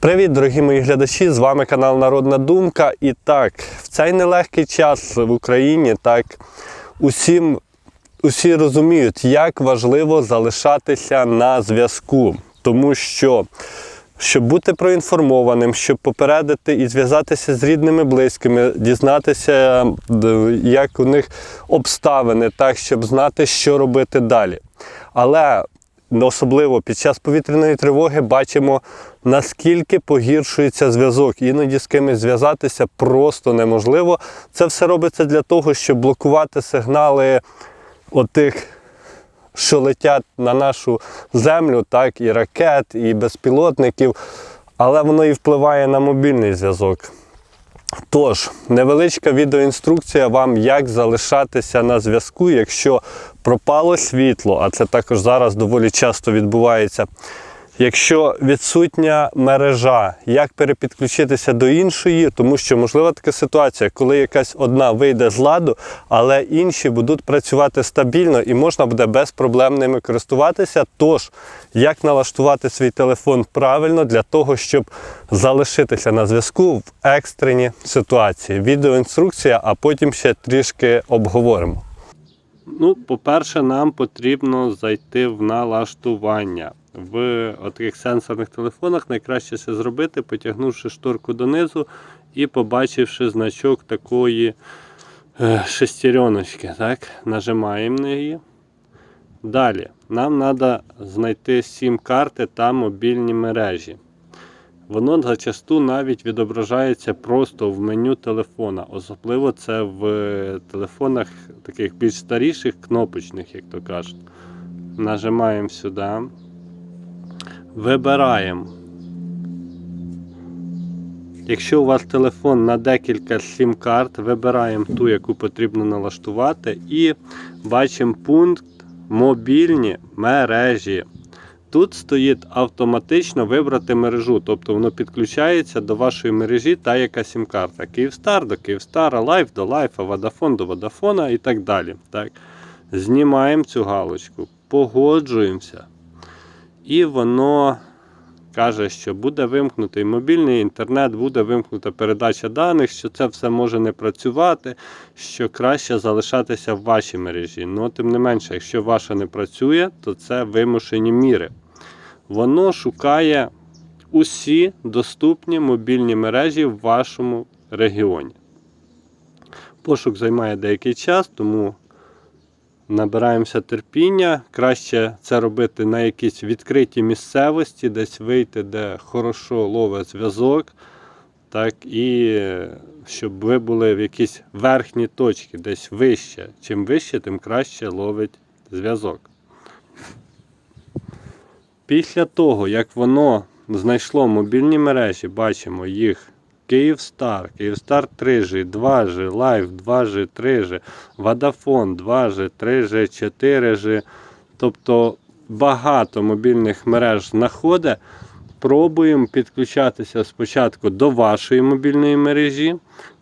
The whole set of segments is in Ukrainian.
Привіт, дорогі мої глядачі! З вами канал Народна Думка. І так, в цей нелегкий час в Україні так усім усі розуміють, як важливо залишатися на зв'язку, тому що. Щоб бути проінформованим, щоб попередити і зв'язатися з рідними близькими, дізнатися, як у них обставини, так, щоб знати, що робити далі. Але особливо під час повітряної тривоги бачимо, наскільки погіршується зв'язок. Іноді з кимось зв'язатися просто неможливо. Це все робиться для того, щоб блокувати сигнали отих що летять на нашу землю, так, і ракет, і безпілотників, але воно і впливає на мобільний зв'язок. Тож, невеличка відеоінструкція вам, як залишатися на зв'язку, якщо пропало світло, а це також зараз доволі часто відбувається. Якщо відсутня мережа, як перепідключитися до іншої, тому що можлива така ситуація, коли якась одна вийде з ладу, але інші будуть працювати стабільно і можна буде без проблем ними користуватися. Тож, як налаштувати свій телефон правильно для того, щоб залишитися на зв'язку в екстрені ситуації. Відеоінструкція, а потім ще трішки обговоримо. Ну, по-перше, нам потрібно зайти в налаштування. В таких сенсорних телефонах найкраще це зробити, потягнувши шторку донизу і побачивши значок такої е, шестереночки. Так? Нажимаємо на її. Далі, нам треба знайти сім-карти та мобільні мережі. Воно зачасту навіть відображається просто в меню телефона. Особливо це в е, телефонах таких більш старіших, кнопочних, як то кажуть. Нажимаємо сюди. Вибираємо. Якщо у вас телефон на декілька сім-карт, вибираємо ту, яку потрібно налаштувати, і бачимо пункт мобільні мережі. Тут стоїть автоматично вибрати мережу, тобто воно підключається до вашої мережі та яка сім-карта. Київстар до Київстара, Лайф до Лайфа, Водафон до Водафона і так далі. Так. Знімаємо цю галочку, погоджуємося. І воно каже, що буде вимкнутий мобільний інтернет, буде вимкнута передача даних, що це все може не працювати, що краще залишатися в вашій мережі. Ну, тим не менше, якщо ваша не працює, то це вимушені міри. Воно шукає усі доступні мобільні мережі в вашому регіоні. Пошук займає деякий час, тому набираємося терпіння. Краще це робити на якійсь відкритій місцевості, десь вийти, де хорошо ловить зв'язок. Так, і щоб ви були в якійсь верхній точці, десь вище. Чим вище, тим краще ловить зв'язок. Після того, як воно знайшло мобільні мережі, бачимо їх Київстар, Київстар 3G, 2G, Live 2G, 3G, Vodafone 2G, 3G, 4G. Тобто багато мобільних мереж знаходить. Пробуємо підключатися спочатку до вашої мобільної мережі,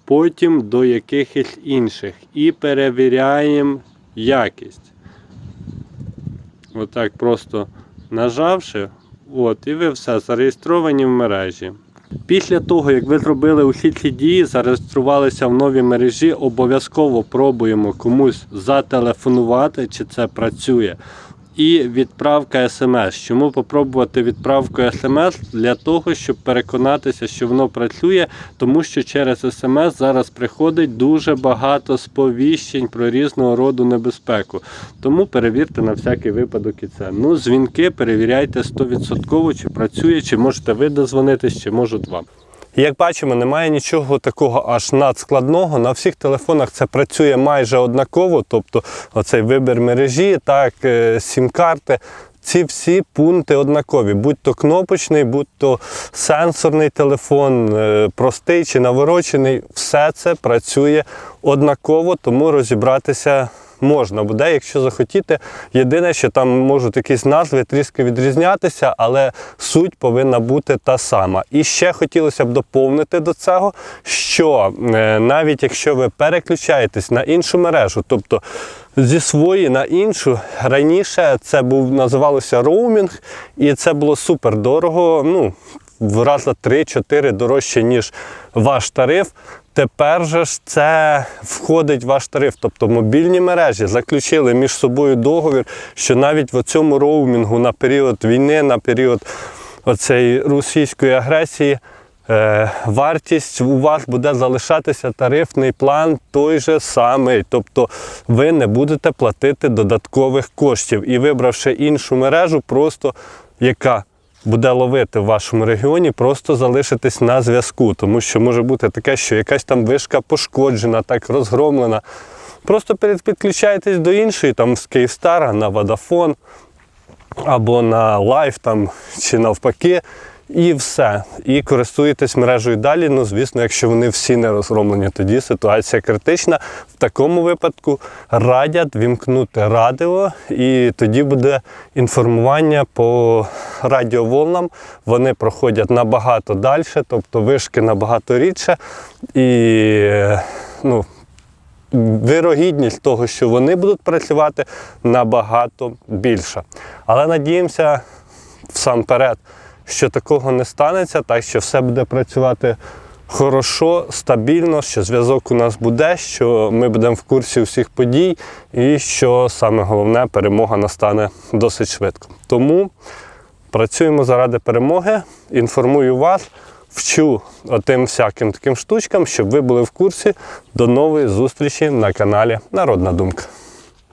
потім до якихось інших і перевіряємо якість. Отак просто нажавши, от, і ви все зареєстровані в мережі. Після того, як ви зробили усі ці дії, зареєструвалися в новій мережі, обов'язково пробуємо комусь зателефонувати, чи це працює. І відправка смс. Чому попробувати відправку смс? Для того, щоб переконатися, що воно працює, тому що через смс зараз приходить дуже багато сповіщень про різного роду небезпеку. Тому перевірте на всякий випадок і це. Ну, дзвінки перевіряйте 100%, чи працює, чи можете ви дозвонитись, чи можуть вам. Як бачимо, немає нічого такого аж надскладного. На всіх телефонах це працює майже однаково, тобто оцей вибір мережі, так, е, сім-карти. Ці всі пункти однакові, будь то кнопочний, будь то сенсорний телефон, е, простий чи наворочений, все це працює однаково, тому розібратися можна буде, якщо захотіти. Єдине, що там можуть якісь назви трішки відрізнятися, але суть повинна бути та сама. І ще хотілося б доповнити до цього, що е, навіть якщо ви переключаєтесь на іншу мережу, тобто зі своєї на іншу, раніше це був називалося роумінг, і це було супер дорого. Ну, в раза 3-4 дорожче, ніж ваш тариф. Тепер же ж це входить в ваш тариф. Тобто мобільні мережі заключили між собою договір, що навіть в цьому роумінгу на період війни, на період оцеї російської агресії. Е, вартість у вас буде залишатися тарифний план той же самий. Тобто ви не будете платити додаткових коштів. І вибравши іншу мережу, просто яка буде ловити в вашому регіоні, просто залишитись на зв'язку. Тому що може бути таке, що якась там вишка пошкоджена, так розгромлена. Просто підключайтесь до іншої, там з Київстара на Водафон або на лайф там чи навпаки. І все. І користуєтесь мережею далі. Ну, звісно, якщо вони всі не розгромлені, тоді ситуація критична. В такому випадку радять вімкнути радіо, і тоді буде інформування по радіоволнам. Вони проходять набагато далі, тобто вишки набагато рідше. І ну, вирогідність того, що вони будуть працювати, набагато більша. Але надіємося всамперед, що такого не станеться, так що все буде працювати хорошо, стабільно, що зв'язок у нас буде, що ми будемо в курсі всіх подій, і що саме головне, перемога настане досить швидко. Тому працюємо заради перемоги, інформую вас, вчу отим всяким таким штучкам, щоб ви були в курсі. До нової зустрічі на каналі Народна Думка.